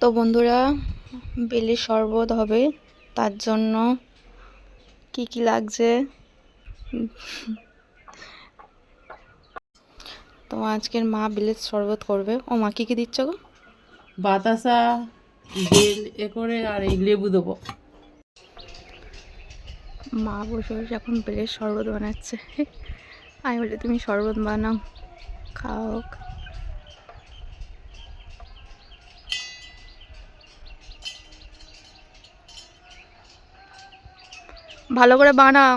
তো বন্ধুরা বেলের শরবত হবে। তার জন্য কি কি লাগছে? তো আজকের মা বেলের শরবত করবে। ও মা কি কি দিচ্ছ গো? বাতাসা বেল এ করে আর এই লেবু দেবো। মা বসে বসে এখন বেলের শরবত বানাচ্ছে। আমি বলি তুমি শরবত বানাও খাও। ভালো করে বানাও।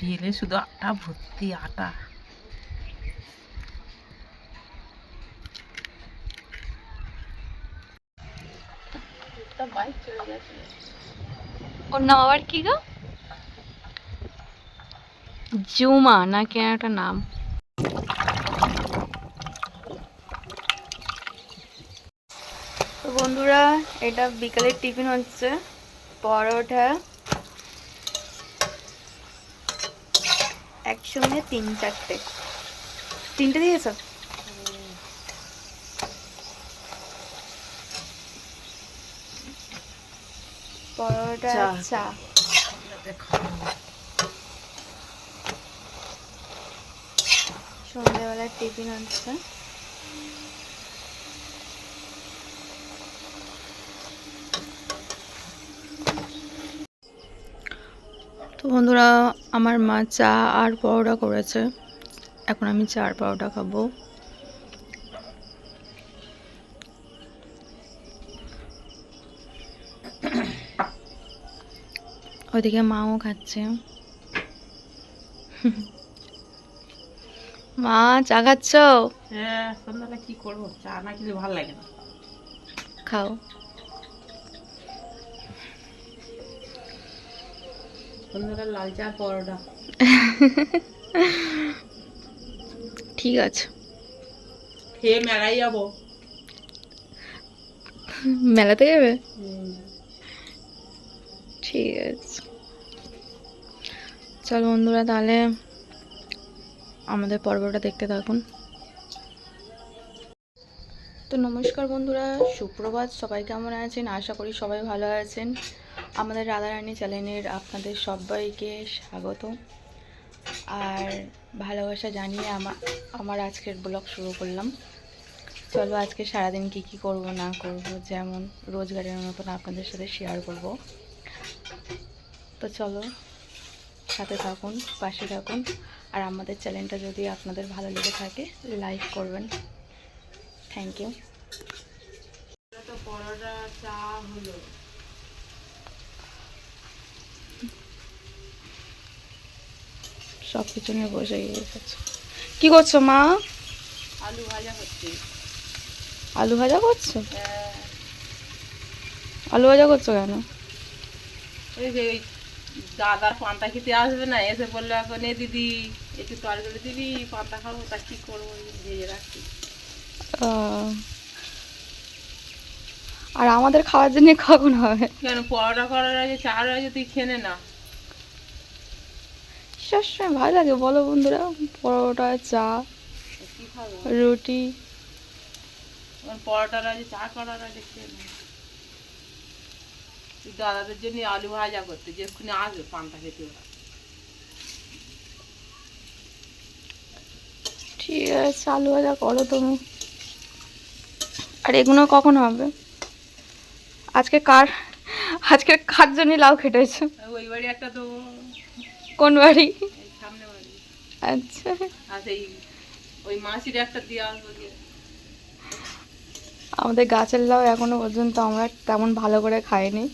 বেলে শুধু আটা ভর্তি আটা। ওর নাম আবার কি গো? জুমা না কেন একটা নাম? তো বন্ধুরা, এটা বিকালের টিফিন হচ্ছে, পরোটা, একসঙ্গে তিন চারটে। তিনটে দিয়েছ? চা। চা সন্ধ্যেবেলার টিফিন হচ্ছে। তো বন্ধুরা আমার মা চা আর পরোটা করেছে। এখন আমি চা আর পরোটা খাব। ওইদিকে মাও খাচ্ছে। মা চা খাচ্ছ? হ্যাঁ কি করব? চা না কিছু ভালো লাগে না। খাও। সন্ধ্যাটা লাল চা পরোটা। ঠিক আছে। খেয়ে মেলায় যাব। মেলাতে যাবে? ঠিক আছে। চল বন্ধুরা, তাহলে আমাদের পর্বটা দেখতে থাকুন। তো নমস্কার বন্ধুরা, সুপ্রভাত, সবাই কেমন আছেন? আশা করি সবাই ভালো আছেন। আমাদের রাধারানী চ্যানেলের আপনাদের সবাইকে স্বাগত। আর ভালোবাসা জানিয়ে আমার আমার আজকের ব্লগ শুরু করলাম। চলো আজকে সারাদিন কি কি করব, না করব, যেমন রোজগারের মতন আপনাদের সাথে শেয়ার করব। তো চলো সাথে থাকুন পাশে থাকুন। আর আমাদের চ্যানেলটা যদি আপনাদের ভালো লেগে থাকে লাইক করবেন। থ্যাংক ইউ তো পরোটা চা হলো সব কিছু নিয়ে বসে গিয়েছে কি করছ মা? আলু ভাজা হচ্ছে আলু ভাজা করছ? হ্যাঁ। আলু ভাজা করছ কেন? ওই যে ওই দাদার পান্তা খেতে আসবে না এসে বলল এখন এ দিদি একটু তরকারি দিবি পান্তা খাব তা কি করব? ভেজে রাখছি। আর আমাদের খাওয়ার জন্য কখন হবে? কেন পরোটা করার আগে চার আগে তুই খেনে না। সবসময় ভালো লাগে। বলো বন্ধুরা পরোটা চা কি খাব? রুটি। পরোটার আগে চা করার আগে খেয়ে দাদাদের জন্য আলু ভাজা করতে যে এক্ষুনি আসবে পান্তা খেতে ওরা। ঠিক আছে আলু ভাজা করো তুমি। আর এগুলো কখন হবে? আজকে কার আজকে কার জন্য লাউ খেটেছো? ওই বাড়ি একটা তো। কোন বাড়ি? সামনে বাড়ি। আচ্ছা। আর সেই ওই মাসির একটা দিয়ে আসব আমাদের গাছের লাউ এখনও পর্যন্ত আমরা তেমন ভালো করে খাইনি।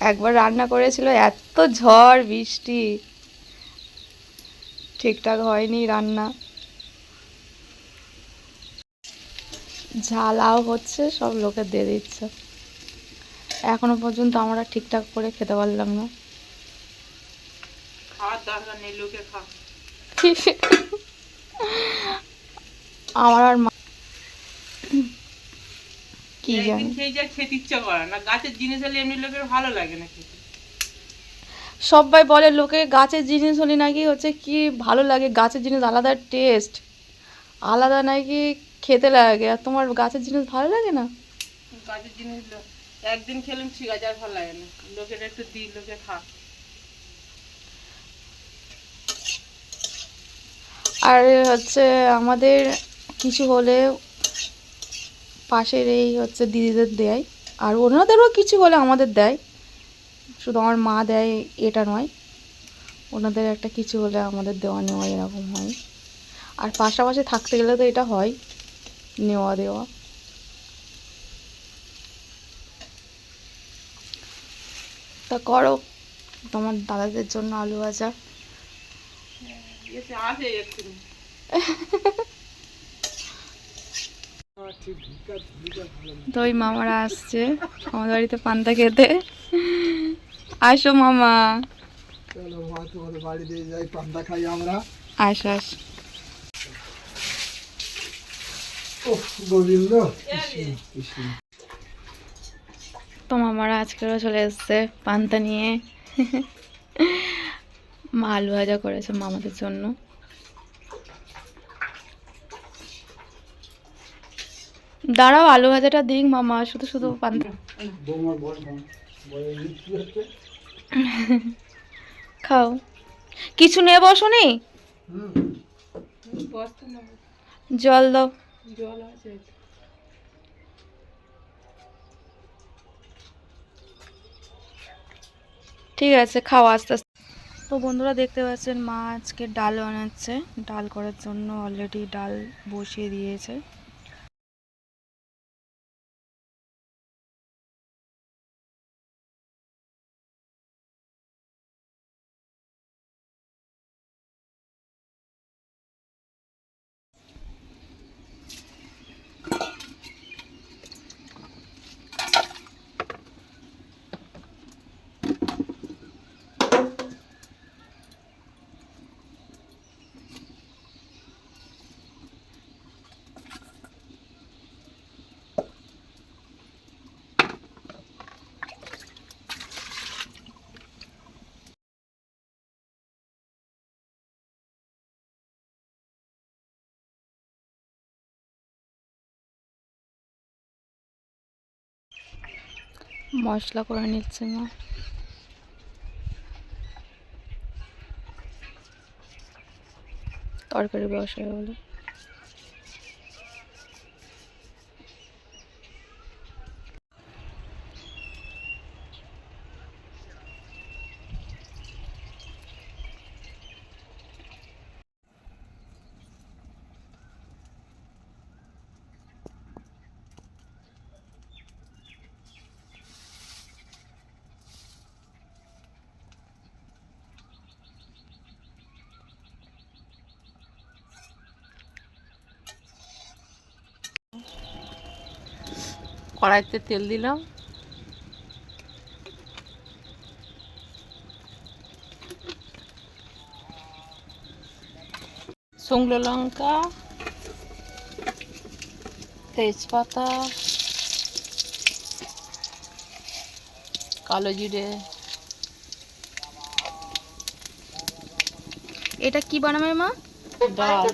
একবার রান্না করেছিল এত ঝড় বৃষ্টি। ঠিকঠাক হয়নি রান্না। ঝালাও হচ্ছে সব লোকে দিয়ে দিচ্ছে। এখনও পর্যন্ত আমরা ঠিকঠাক করে খেতে পারলাম না। আমার আর মা কি জানি। খেয়ে যা খেতে ইচ্ছা করে না। গাছের জিনিস হলে এমনি লোকের ভালো লাগে না খেতে। সবাই বলে লোকে গাছের জিনিস হলে নাকি হচ্ছে কি ভালো লাগে গাছের জিনিস আলাদা টেস্ট আলাদা নাকি খেতে লাগে। আর তোমার গাছের জিনিস ভালো লাগে না? গাছের জিনিস একদিন খেলাম ঠিক আছে আর ভালো লাগে না। লোকের একটু দিই লোকে খা আর হচ্ছে আমাদের কিছু হলে পাশের এই হচ্ছে দিদিদের দেয়। আর ওনাদেরও কিছু হলে আমাদের দেয়। শুধু আমার মা দেয় এটা নয়। ওনাদের একটা কিছু হলে আমাদের দেওয়া নেওয়া এরকম হয়। আর পাশাপাশি থাকতে গেলে তো এটা হয় নেওয়া দেওয়া। তা করো তোমার দাদাদের জন্য আলু ভাজা। আসে একটু। তো ওই মামারা আসছে। আমাদের বাড়িতে পান্তা খেতে। আসো মামা। আস আস। তো মামারা আজকেও চলে এসছে পান্তা নিয়ে। মা আলু ভাজা করেছে মামাদের জন্য। দাঁড়াও আলু ভাজাটা দিক মামা শুধু শুধু পান্তা খাও। কিছু নিয়ে বসো নি হুম। বসতে না জল দাও। জল আছে ঠিক আছে খাও আস্তে আস্তে। তো বন্ধুরা দেখতে পাচ্ছেন মা আজকে ডাল বানাচ্ছে। ডাল করার জন্য অলরেডি ডাল বসিয়ে দিয়েছে। মশলা করে নিচ্ছে মা। তরকারি বসায় বলে কড়াইতে তেল দিলাম। শুকনো লঙ্কা তেজপাতা কালো জিরে। এটা কি বানাবে মা? ডাল।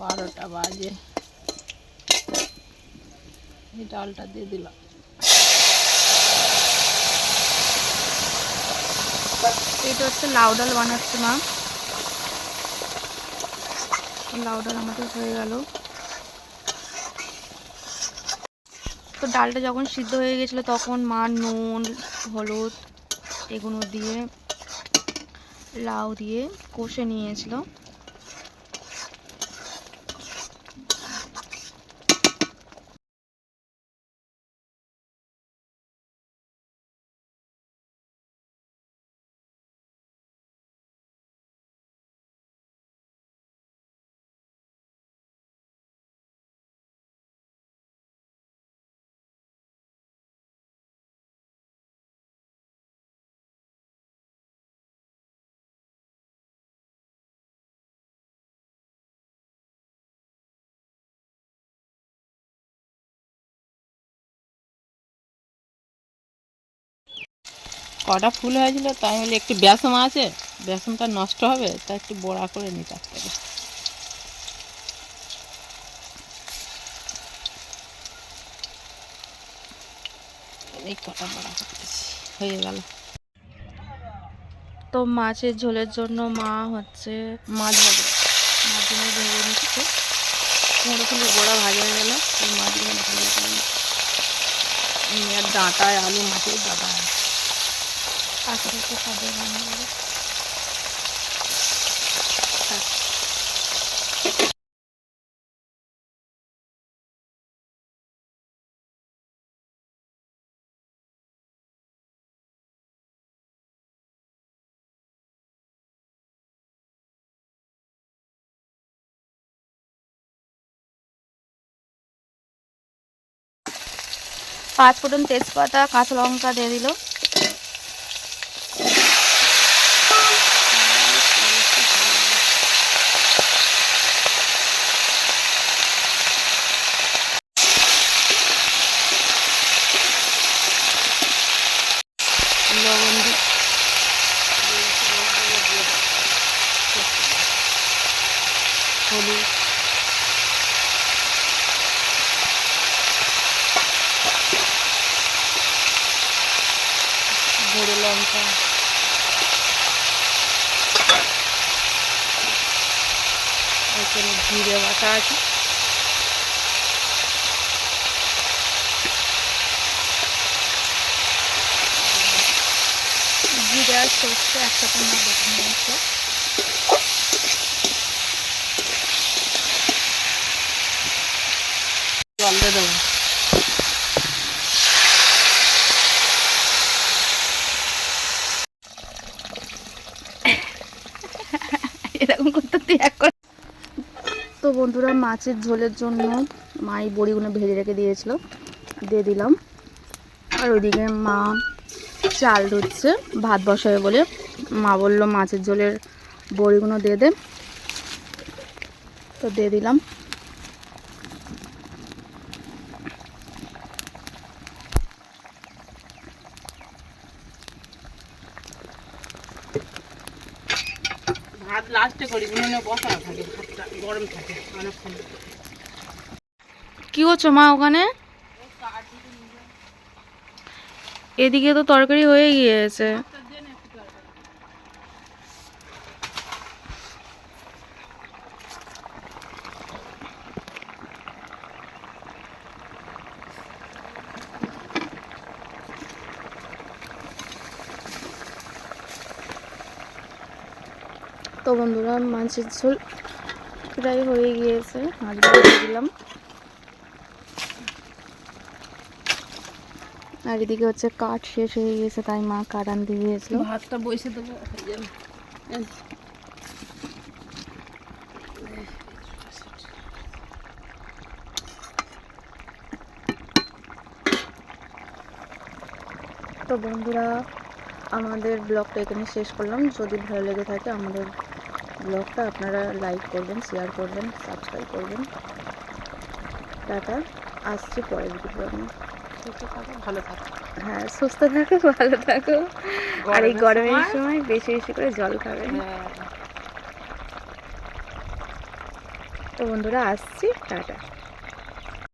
বারোটা বাজে। এই ডালটা দিয়ে দিলাম। এটা হচ্ছে লাউ ডাল বানাচ্ছে, মা। লাউ ডাল আমাদের হয়ে গেল। তো ডালটা যখন সিদ্ধ হয়ে গেছিল, তখন মা নুন, হলুদ, এগুলো দিয়ে লাউ দিয়ে কষে নিয়েছিল। কটা ফুল হয়েছিল তাই বলে একটু বেসম আছে বেসমটা নষ্ট হবে, তা একটু বড়া করে নিতে হবে বড়া করতেছি, হয়ে তো মাছের ঝোলের জন্য মা হচ্ছে মাছ ভাজে মাছগুলো ভেজে নিচ্ছে। কুমড়ো ফুলের বড়া ভাজা হয়ে গেল এই মাছগুলো ভাজা করে ডাঁটায় আলু মাছের ডাঁটা। আস্তে আস্তে খাবে রান্না করে পাঁচ ফোটন তেজপাতা কাঁচা লঙ্কা দিয়ে দিল লবণ দি হলুদ গুঁড়ো লঙ্কা এখানে বাটা আছে জিরে সর্ষে একসাথে মা বেটে নিয়েছে জল দিয়ে দেবো এরকম করতে তুই এক বন্ধুরা মাছের ঝোলের জন্য মাই বড়িগুলো ভেজে রেখে দিয়েছিল। দিয়ে দিলাম। আর ওইদিকে মা চাল ধুচ্ছে, ভাত বসাবে বলে মা বলল মাছের ঝোলের বড়িগুলো দিয়ে দে। তো দিয়ে দিলাম। করি উনুনে বসানো থাকে ভাতটা গরম থাকে অনেকক্ষণ। কি করছ মা ওখানে? এদিকে তো তরকারি হয়ে গিয়েছে। তো বন্ধুরা মাছের ঝোল প্রায় হয়ে গিয়েছে। মাছগুলো দিলাম। আর এদিকে হচ্ছে কাঠ শেষ হয়ে গেছে তাই মা কাঠ আনতে গিয়েছিল। ভাতটা বসে দেবো। তো বন্ধুরা আমাদের ব্লগটা এখানে শেষ করলাম। যদি ভালো লেগে থাকে আমাদের ব্লগটা আপনারা লাইক করবেন শেয়ার করবেন সাবস্ক্রাইব করবেন। টাটা আসছি পরের ভিডিও থাকো ভালো থাকো। হ্যাঁ সুস্থ থাকো ভালো থাকো। আর এই গরমের সময় বেশি বেশি করে জল খাবেন। হ্যাঁ। তো বন্ধুরা আসছি টাটা।